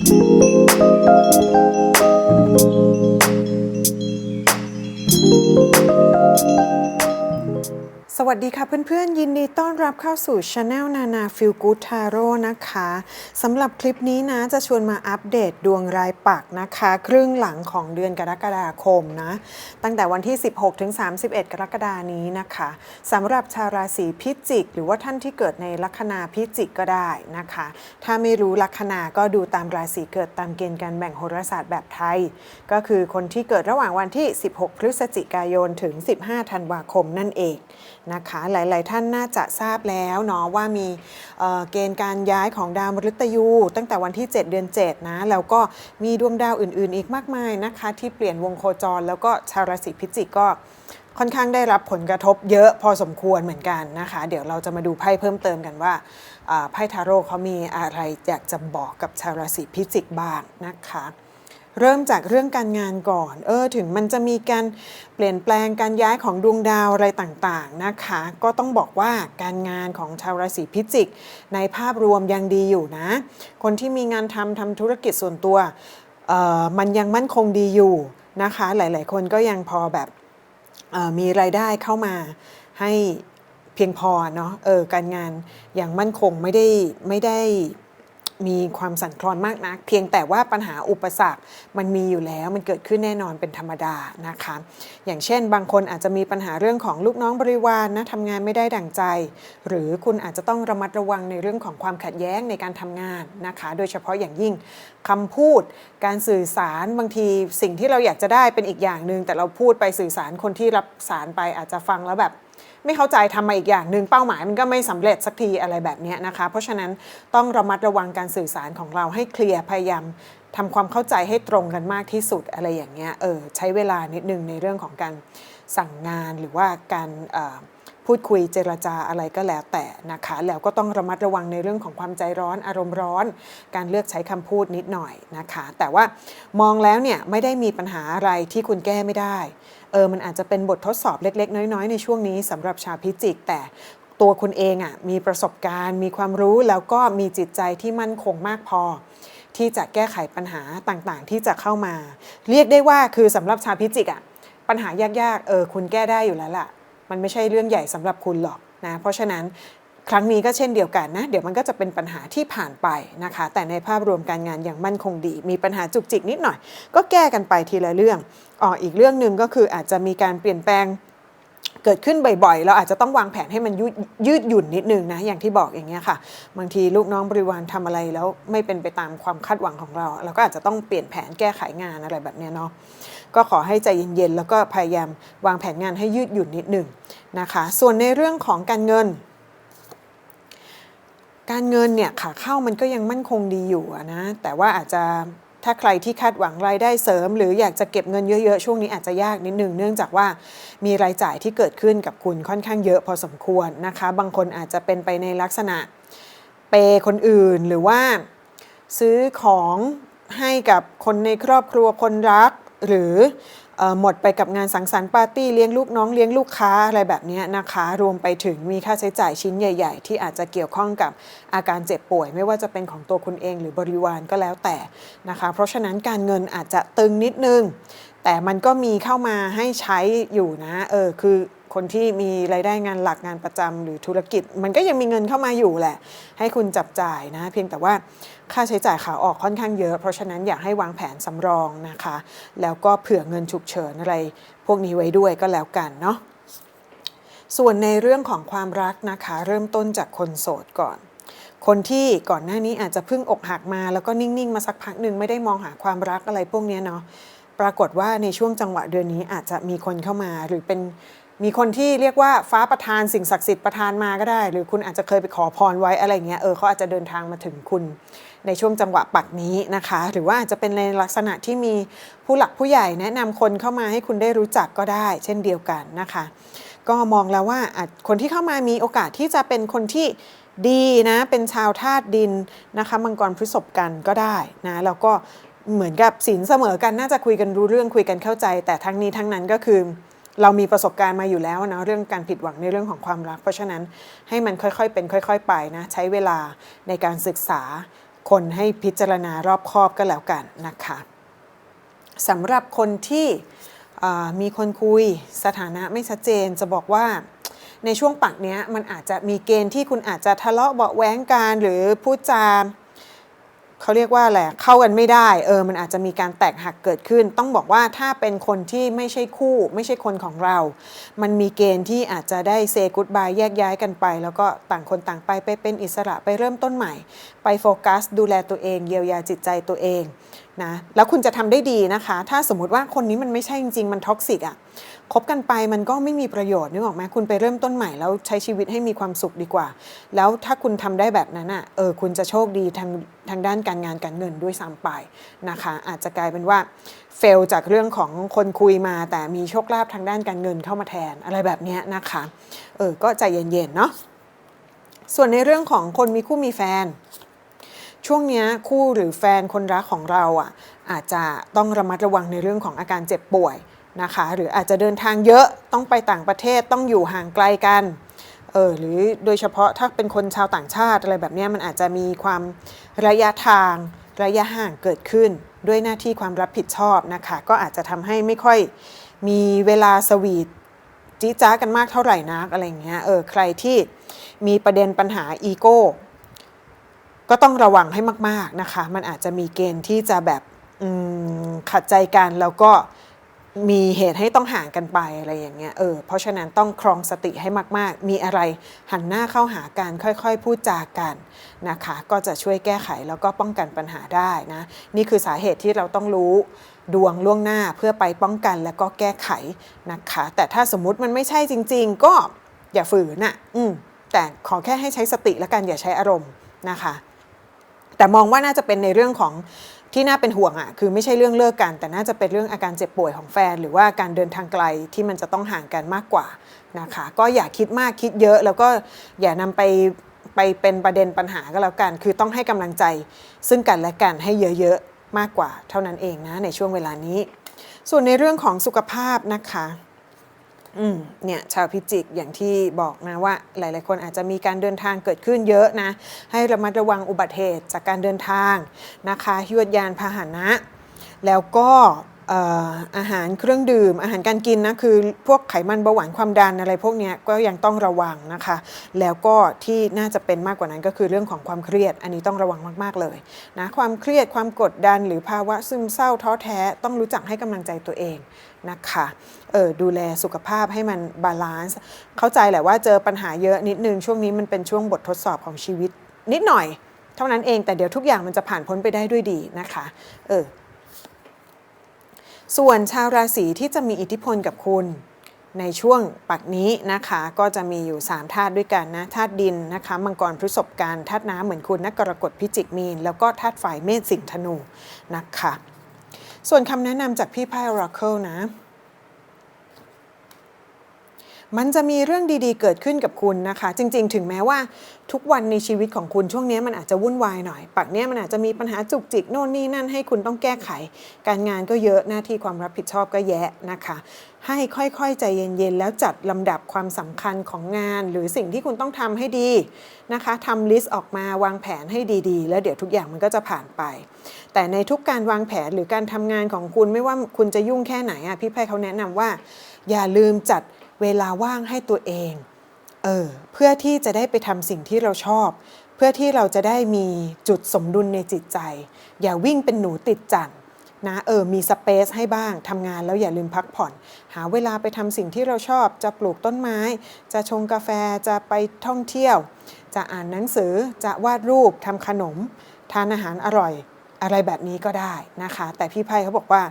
Música สวัสดีค่ะเพื่อนๆ ยินดีต้อนรับเข้าสู่ช anel นานาฟิลกูทาโร่นะคะสำหรับคลิปนี้นะจะชวนมาอัปเดตดวงรายปักนะคะ ครึ่งหลังของเดือนกรกฎาคมนะ ตั้งแต่วันที่ 16 ถึง 31 กรกฎานี้นะคะสำหรับชาวราศีพิจิก หรือว่าท่านที่เกิดในลัคนาพิจิกก็ได้นะคะ ถ้าไม่รู้ลัคนาก็ดูตามราศีเกิดตามเกณฑ์การแบ่งโหราศาสตร์แบบไทย ก็คือคนที่เกิดระหว่างวันที่ 16 พฤศจิกายนถึง 15 ธันวาคมนั่นเองนะคะหลาย ๆ ท่านน่าจะทราบแล้วเนาะว่ามีเเกณฑ์การย้ายของดาวมฤตยู ตั้งแต่วันที่ 7 เดือน 7 นะ แล้วก็มีดวงดาวอื่น ๆ อีกมากมายนะคะ ที่เปลี่ยนวงโคจร แล้วก็ชาวราศีพิจิกก็ค่อนข้างได้รับผลกระทบเยอะพอสมควรเหมือนกันนะคะ เดี๋ยวเราจะมาดูไพ่เพิ่มเติมกันว่าไพ่ทาโร่เขามีอะไรอยากจะบอกกับชาวราศีพิจิกบ้างนะคะ เริ่มจากเรื่องการงานก่อน เออ ถึงมันจะมีการเปลี่ยนแปลงการย้ายของดวงดาวอะไรต่างๆนะคะ ก็ต้องบอกว่าการงานของชาวราศีพิจิก ในภาพรวมยังดีอยู่นะ คนที่มีงานทำทำธุรกิจส่วนตัว เอ่อ มันยังมั่นคงดีอยู่นะคะ หลายๆ คนก็ยังพอแบบเอ่อมีรายได้เข้ามาให้เพียงพอเนาะ เออ การงานอย่างมั่นคงไม่ได้ไม่ได้ มีความสั่นคลอนมากนัก เพียงแต่ว่าปัญหาอุปสรรคมันมีอยู่แล้วมันเกิดขึ้นแน่นอนเป็นธรรมดานะคะ อย่างเช่น บางคนอาจจะมีปัญหาเรื่องของลูกน้องบริวารนนะทำงานไม่ได้ดั่งใจ หรือคุณอาจจะต้องระมัดระวังในเรื่องของความขัดแย้งในการทำงานนะคะ โดยเฉพาะอย่างยิ่งคำพูด การสื่อสารบางทีสิ่งที่เราอยากจะได้เป็นอีกอย่างหนึ่งแต่เราพูดไปสื่อสารคนที่รับสารไปอาจจะฟังแล้วแบบ ไม่เข้าใจทำมาอีกอย่างหนึ่งเป้าหมายมันก็ไม่สำเร็จสักทีอะไรแบบนี้นะคะ เพราะฉะนั้นต้องระมัดระวังการสื่อสารของเราให้เคลียร์พยายามทำความเข้าใจให้ตรงกันมากที่สุดอะไรอย่างเงี้ยเออใช้เวลานิดนึงในเรื่องของการสั่งงานหรือว่าการอ พูดคุยเจรจาอะไรก็แล้วแต่นะคะ แล้วก็ต้องระมัดระวังในเรื่องของความใจร้อนอารมณ์ร้อน การเลือกใช้คำพูดนิดหน่อยนะคะ แต่ว่ามองแล้วเนี่ยไม่ได้มีปัญหาอะไรที่คุณแก้ไม่ได้เออมันอาจจะเป็นบททดสอบเล็ก ๆ น้อย ๆ ในช่วงนี้สำหรับชาวพิจิก แต่ตัวคุณเองอะ่ะมีประสบการณ์ มีความรู้แล้วก็มีจิตใจที่มั่นคงมากพอ ที่จะแก้ไขปัญหาต่างๆ ที่จะเข้ามา เรียกได้ว่าคือสำหรับชาวพิจิกอะ่ะปัญหายากๆเออคุณแก้ได้อยู่แล้วล่ะ มันไม่ใช่เรื่องใหญ่สำหรับคุณหรอกนะเพราะฉะนั้นครั้งนี้ก็เช่นเดียวกันนะ เดี๋ยวมันก็จะเป็นปัญหาที่ผ่านไปนะคะ แต่ในภาพรวมการงานอย่างมั่นคงดี มีปัญหาจุกจิกนิดหน่อย ก็แก้กันไปทีละเรื่องอ๋ออีกเรื่องหนึ่งก็คืออาจจะมีการเปลี่ยนแปลง เกิดขึ้นบ่อยๆ เราอาจจะต้องวางแผนให้มันยืดยืดหยุ่นนิดนึงนะ อย่างที่บอกอย่างเงี้ยค่ะ บางทีลูกน้องบริวารทำอะไรแล้วไม่เป็นไปตามความคาดหวังของเรา เราก็อาจจะต้องเปลี่ยนแผนแก้ไขงานอะไรแบบเนี้ยเนาะ ก็ขอให้ใจเย็นๆ แล้วก็พยายามวางแผนงานให้ยืดหยุ่นนิดหนึ่งนะคะ ส่วนในเรื่องของการเงิน การเงินเนี่ยขาเข้ามันก็ยังมั่นคงดีอยู่นะ แต่ว่าอาจจะ ถ้าใครที่คาดหวังรายได้เสริม หรืออยากจะเก็บเงินเยอะๆ ช่วงนี้อาจจะยากนิดนึงเนื่องจากว่ามีรายจ่ายที่เกิดขึ้นกับคุณค่อนข้างเยอะพอสมควรนะคะ บางคนอาจจะเป็นไปในลักษณะเปย์คนอื่นหรือว่าซื้อของให้กับคนในครอบครัวคนรัก หรือ หมดไปกับงานสังสรรค์ปาร์ตี้เลี้ยงลูกน้องเลี้ยงลูกค้าอะไรแบบนี้นะคะ รวมไปถึงมีค่าใช้จ่ายชิ้นใหญ่ ๆ ที่อาจจะเกี่ยวข้องกับอาการเจ็บป่วย ไม่ว่าจะเป็นของตัวคุณเองหรือบริวารก็แล้วแต่นะคะ เพราะฉะนั้นการเงินอาจจะตึงนิดนึง แต่มันก็มีเข้ามาให้ใช้อยู่นะ เออ คือคนที่มีรายได้งานหลักงานประจำหรือธุรกิจ มันก็ยังมีเงินเข้ามาอยู่แหละ ให้คุณจับจ่ายนะ เพียงแต่ว่าค่าใช้จ่ายขาออกค่อนข้างเยอะ เพราะฉะนั้นอยากให้วางแผนสำรองนะคะ แล้วก็เผื่อเงินฉุกเฉินอะไร พวกนี้ไว้ด้วยก็แล้วกันเนาะส่วนในเรื่องของความรักนะคะ เริ่มต้นจากคนโสดก่อน คนที่ก่อนหน้านี้อาจจะเพิ่งอกหักมา แล้วก็นิ่งๆ มาสักพักหนึ่งไม่ได้มองหาความรักอะไรพวกนี้เนาะ ปรากฏว่าในช่วงจังหวะเดือนนี้อาจจะมีคนเข้ามาหรือเป็นมีคนที่เรียกว่าฟ้าประทานสิ่งศักดิ์สิทธิ์ประทานมาก็ได้ หรือคุณอาจจะเคยไปขอพรไว้อะไรเงี้ยเออเขาอาจจะเดินทางมาถึงคุณในช่วงจังหวะปักนี้นะคะ หรือว่าอาจจะเป็นในลักษณะที่มีผู้หลักผู้ใหญ่แนะนำคนเข้ามาให้คุณได้รู้จักก็ได้ เช่นเดียวกันนะคะ ก็มองแล้วว่าคนที่เข้ามามีโอกาสที่จะเป็นคนที่ดีนะเป็นชาวธาตุดินนะคะมังกรพฤษภกันก็ได้นะแล้วก็ เหมือนกับสินเสมอกันน่าจะคุยกันรู้เรื่องคุยกันเข้าใจ แต่ทั้งนี้ทั้งนั้นก็คือ เรามีประสบการณ์มาอยู่แล้วนะเรื่องการผิดหวังในเรื่องของความรัก เพราะฉะนั้นให้มันค่อยๆ เป็นค่อย ๆ ไปนะใช้เวลาในการศึกษาคนให้พิจารณารอบคอบก็แล้วกันนะคะสำหรับคนที่มีคนคุยสถานะไม่ชัดเจนจะบอกว่าในช่วงปักเนี้ยมันอาจจะมีเกณฑ์ที่คุณอาจจะทะเลาะเบาแว้งกันหรือพูดจา เขาเรียกว่าอะไรเข้ากันไม่ได้ เออ มันอาจจะมีการแตกหักเกิดขึ้น ต้องบอกว่าถ้าเป็นคนที่ไม่ใช่คู่ ไม่ใช่คนของเรา มันมีเกณฑ์ที่อาจจะได้เซกุดบายแยกย้ายกันไป แล้วก็ต่างคนต่างไปไปเป็นอิสระไปเริ่มต้นใหม่ ไปโฟกัส ดูแลตัวเอง เยียวยาจิตใจตัวเอง นะแล้วคุณจะทำได้ดีนะคะ ถ้าสมมติว่าคนนี้มันไม่ใช่จริง ๆ มันท็อกซิกอะ่ะคบกันไปมันก็ไม่มีประโยชน์นึกออกไหมคุณไปเริ่มต้นใหม่แล้วใช้ชีวิตให้มีความสุขดีกว่า แล้วถ้าคุณทำได้แบบนั้นอะเออคุณจะโชคดีทางทางด้านการงานการเงินด้วยซ้ำไปนะคะ อาจจะกลายเป็นว่าเฟลจากเรื่องของคนคุยมา แต่มีโชคลาภทางด้านการเงินเข้ามาแทนอะไรแบบนี้นะคะเออก็ใจเย็นๆเนาะส่วนในเรื่องของคนมีคู่มีแฟน ช่วงนี้คู่หรือแฟนคนรักของเราอะอาจจะต้องระมัดระวังในเรื่องของอาการเจ็บป่วยนะคะหรืออาจจะเดินทางเยอะต้องไปต่างประเทศต้องอยู่ห่างไกลกันเออหรือโดยเฉพาะถ้าเป็นคนชาวต่างชาติอะไรแบบนี้มันอาจจะมีความระยะทางระยะห่างเกิดขึ้น ด้วยหน้าที่ความรับผิดชอบนะคะ ก็อาจจะทำให้ไม่ค่อยมีเวลาสวีทจี้จ้ากันมากเท่าไหร่นักอะไรเงี้ยเออใครที่มีประเด็นปัญหาอีโก้ ก็ต้องระวังให้มาก ๆนะคะ มันอาจจะมีเกณฑ์ที่จะแบบขัดใจกันแล้วก็มีเหตุให้ต้องห่างกันไปอะไรอย่างเงี้ยเออเพราะฉะนั้นต้องครองสติให้มาก ๆ มีอะไรหันหน้าเข้าหากันค่อยๆ พูดจากันนะคะ ก็จะช่วยแก้ไขแล้วก็ป้องกันปัญหาได้นะนี่คือสาเหตุที่เราต้องรู้ดวงล่วงหน้าเพื่อไปป้องกันแล้วก็แก้ไขนะคะ แต่ถ้าสมมุติมันไม่ใช่จริง ๆ ก็อย่าฝืนน่ะ อืมแต่ขอแค่ให้ใช้สติแล้วกันอย่าใช้อารมณ์นะคะ แต่มองว่าน่าจะเป็นในเรื่องของที่น่าเป็นห่วงอะ่ะคือไม่ใช่เรื่องเลิกกัน แต่น่าจะเป็นเรื่องอาการเจ็บป่วยของแฟน หรือว่าการเดินทางไกลที่มันจะต้องห่างกันมากกว่านะคะก็อย่าคิดมากคิดเยอะ แล้วก็อย่านำไปไปเป็นประเด็นปัญหาก็แล้วกัน คือต้องให้กำลังใจซึ่งกันและกันให้เยอะๆมากกว่าเท่านั้นเองนะในช่วงเวลานี้ ส่วนในเรื่องของสุขภาพนะคะ อืมเนี่ยชาวพิจิกอย่างที่บอกนะว่า หลาย ๆ คนอาจจะมีการเดินทางเกิดขึ้นเยอะนะ ให้ระมัดระวังอุบัติเหตุจากการเดินทางนะคะยวดยานพาหนะ แล้วก็ อาหารเครื่องดื่ม อาหารการกินนะคือพวกไขมันเบาหวานความดันอะไรพวกนี้ก็ยังต้องระวังนะคะ แล้วก็ที่น่าจะเป็นมากกว่านั้นก็คือเรื่องของความเครียด อันนี้ต้องระวังมาก ๆ เลยนะความเครียดความกดดันหรือภาวะซึมเศร้าท้อแท้ต้องรู้จักให้กำลังใจตัวเองนะคะเออดูแลสุขภาพให้มันบาลานซ์เข้าใจแหละว่าเจอปัญหาเยอะนิดนึงช่วงนี้มันเป็นช่วงบททดสอบของชีวิตนิดหน่อย เท่านั้นเองแต่เดี๋ยวทุกอย่างมันจะผ่านพ้นไปได้ด้วยดีนะคะเออ ส่วนชาวราศีที่จะมีอิทธิพลกับคุณ ในช่วงปักนี้นะคะก็จะมีอยู่ 3 ธาตุด้วยกันนะธาตุดินนะคะมังกรพฤษภการธาตุน้ำเหมือนคุณนักกรกฎพิจิกมีน แล้วก็ธาตุไฟเมษสิงห์ธนูนะคะ ส่วนคำแนะนำจากพี่ไพ่อราเคิลนะ มันจะมีเรื่องดีๆ เกิดขึ้นกับคุณนะคะ จริง ๆ ถึงแม้ว่าทุกวันในชีวิตของคุณช่วงนี้มันอาจจะวุ่นวายหน่อย ปักเนี้ยมันอาจจะมีปัญหาจุกจิกโน่นนี่นั่นให้คุณต้องแก้ไข การงานก็เยอะหน้าที่ความรับผิดชอบก็แยะนะคะ ให้ค่อยๆ ใจเย็นๆ แล้วจัดลำดับความสำคัญของงาน หรือสิ่งที่คุณต้องทำให้ดีนะคะทำลิสต์ออกมาวางแผนให้ดีๆ แล้วเดี๋ยวทุกอย่างมันก็จะผ่านไป แต่ในทุกการวางแผนหรือการทำงานของคุณไม่ว่าคุณจะยุ่งแค่ไหนอะพี่ไพ่เขาแนะนำว่า อย่าลืมจัด เวลาว่างให้ตัวเองเออเพื่อที่จะได้ไปทำสิ่งที่เราชอบ เพื่อที่เราจะได้มีจุดสมดุลในจิตใจ อย่าวิ่งเป็นหนูติดจันทร์นะเออมีสเปซให้บ้างทำงานแล้วอย่าลืมพักผ่อน หาเวลาไปทำสิ่งที่เราชอบ จะปลูกต้นไม้ จะชงกาแฟจะไปท่องเที่ยว จะอ่านหนังสือจะวาดรูปทำขนม ทานอาหารอร่อย อะไรแบบนี้ก็ได้นะคะ แต่พี่ไพ่เขาบอกว่า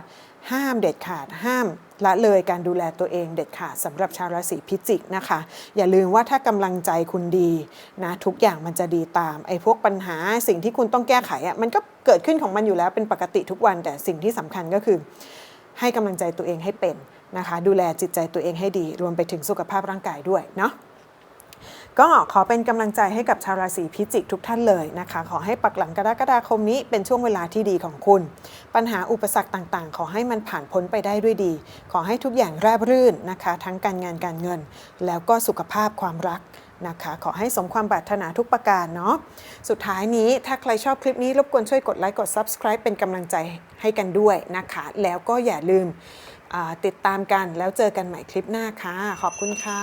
ห้ามเด็ดขาดห้าม ละเลยการดูแลตัวเองเด็ดขาดสำหรับชาวราศีพิจิกนะคะ อย่าลืมว่าถ้ากำลังใจคุณดีนะทุกอย่างมันจะดีตามไอ้พวกปัญหาสิ่งที่คุณต้องแก้ไขอะ่ะมันก็เกิดขึ้นของมันอยู่แล้วเป็นปกติทุกวัน แต่สิ่งที่สำคัญก็คือ ให้กำลังใจตัวเองให้เป็นนะคะ ดูแลจิตใจตัวเองให้ดี รวมไปถึงสุขภาพร่างกายด้วยเนาะ ก็ขอเป็นกำลังใจให้กับชาวราศีพิจิกทุกท่านเลยนะคะ ขอให้ปักหลังกรกฎาคมนี้เป็นช่วงเวลาที่ดีของคุณ ปัญหาอุปสรรคต่างๆ ขอให้มันผ่านพ้นไปได้ด้วยดี ขอให้ทุกอย่างราบรื่นนะคะ ทั้งการงานการเงิน แล้วก็สุขภาพความรักนะคะขอให้สมความปรารถนาทุกประการเนาะสุดท้ายนี้ถ้าใครชอบคลิปนี้รบกวนช่วยกดไลค์กด Subscribe เป็นกำลังใจให้กันด้วยนะคะ แล้วก็อย่าลืมติดตามกันแล้วเจอกันใหม่คลิปหน้าค่ะ ขอบคุณค่ะ